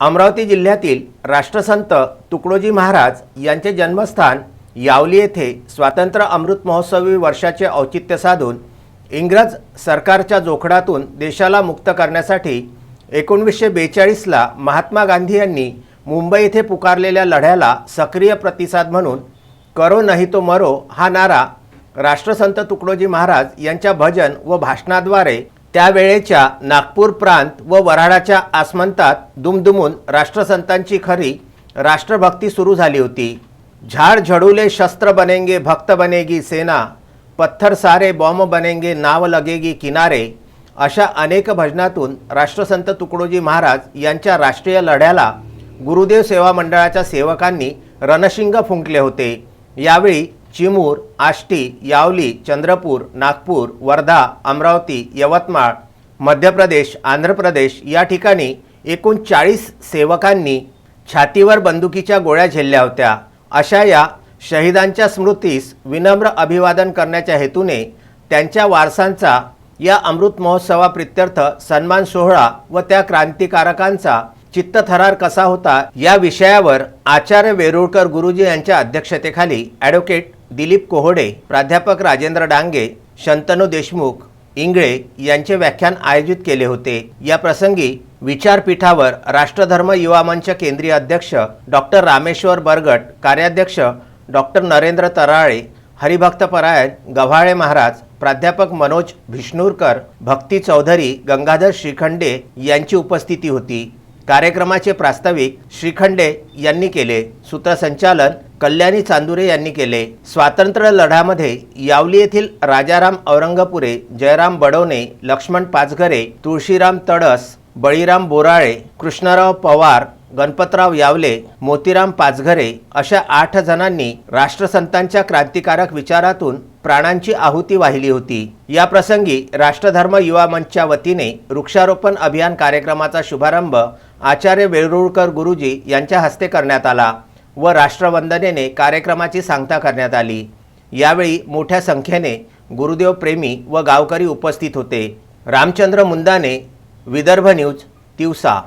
अमरावती जिल्ह्यातील राष्ट्रसंत तुकडोजी महाराज यांचे जन्मस्थान यावली येथे स्वातंत्र्य अमृत महोत्सवी वर्षाचे औचित्य साधून इंग्रज सरकारच्या जोखडातून देशाला मुक्त करण्यासाठी एकोणवीसशे बेचाळीसला महात्मा गांधी यांनी मुंबई येथे पुकारलेल्या लढ्याला सक्रिय प्रतिसाद म्हणून करो नाही तो मरो हा नारा राष्ट्रसंत तुकडोजी महाराज यांच्या भजन व भाषणाद्वारे त्यावेळेच्या नागपूर प्रांत व वऱ्हाडाच्या आसमंतात दुमदुमून राष्ट्रसंतांची खरी राष्ट्रभक्ती सुरू झाली होती. झाड झडूले शस्त्र बनेंगे भक्त बनेगी सेना पत्थर सारे बॉम्ब बनेंगे नाव लगेगी किनारे अशा अनेक भजनातून राष्ट्रसंत तुकडोजी महाराज यांच्या राष्ट्रीय लढ्याला गुरुदेव सेवा मंडळाच्या सेवकांनी रणशिंग फुंकले होते. यावेळी चिमूर आष्टी यावली चंद्रपूर नागपूर वर्धा अमरावती यवतमाळ मध्य प्रदेश आंध्र प्रदेश या ठिकाणी एकूण चाळीस सेवकांनी छातीवर बंदुकीच्या गोळ्या झेलल्या होत्या. अशा या शहीदांच्या स्मृतीस विनम्र अभिवादन करण्याच्या हेतूने त्यांच्या वारसांचा या अमृत महोत्सवाप्रित्यर्थ सन्मान सोहळा व त्या क्रांतिकारकांचा चित्तथरार कसा होता या विषयावर आचार्य वेरुळकर गुरुजी यांच्या अध्यक्षतेखाली ॲडव्होकेट दिलीप कोहोडे प्राध्यापक राजेंद्र डांगे शंतनू देशमुख इंगळे यांचे व्याख्यान आयोजित केले होते. या प्रसंगी विचारपीठावर राष्ट्रधर्म युवा मंच केंद्रीय अध्यक्ष डॉक्टर रामेश्वर बरगट कार्याध्यक्ष डॉक्टर नरेंद्र तराळे हरिभक्त परायण गव्हाळे महाराज प्राध्यापक मनोज भिष्णूरकर भक्ती चौधरी गंगाधर श्रीखंडे यांची उपस्थिती होती. कार्यक्रमाचे प्रास्ताविक श्रीखंडे यांनी केले सूत्रसंचालन कल्याणी चांदुरे यांनी केले स्वातंत्र्य लढ्यामध्ये यावली येथील राजाराम औरंगपुरे जयराम बडवणे लक्ष्मण पाचघरे तुळशीराम तडस बळीराम बोराळे कृष्णराव पवार गणपतराव यावले मोतीराम पाचघरे अशा आठ जणांनी राष्ट्रसंतांच्या क्रांतिकारक विचारातून प्राणांची आहुती वाहिली होती. या प्रसंगी राष्ट्रधर्म युवा मंचच्या वतीने वृक्षारोपण अभियान कार्यक्रमाचा शुभारंभ आचार्य वेळुरकर गुरुजी यांच्या हस्ते करण्यात आला व राष्ट्रवंदनेने कार्यक्रमाची सांगता करण्यात आली. यावेळी मोठ्या संख्येने गुरुदेव प्रेमी व गावकरी उपस्थित होते. रामचंद्र मुंदाने विदर्भ न्यूज तिवसा.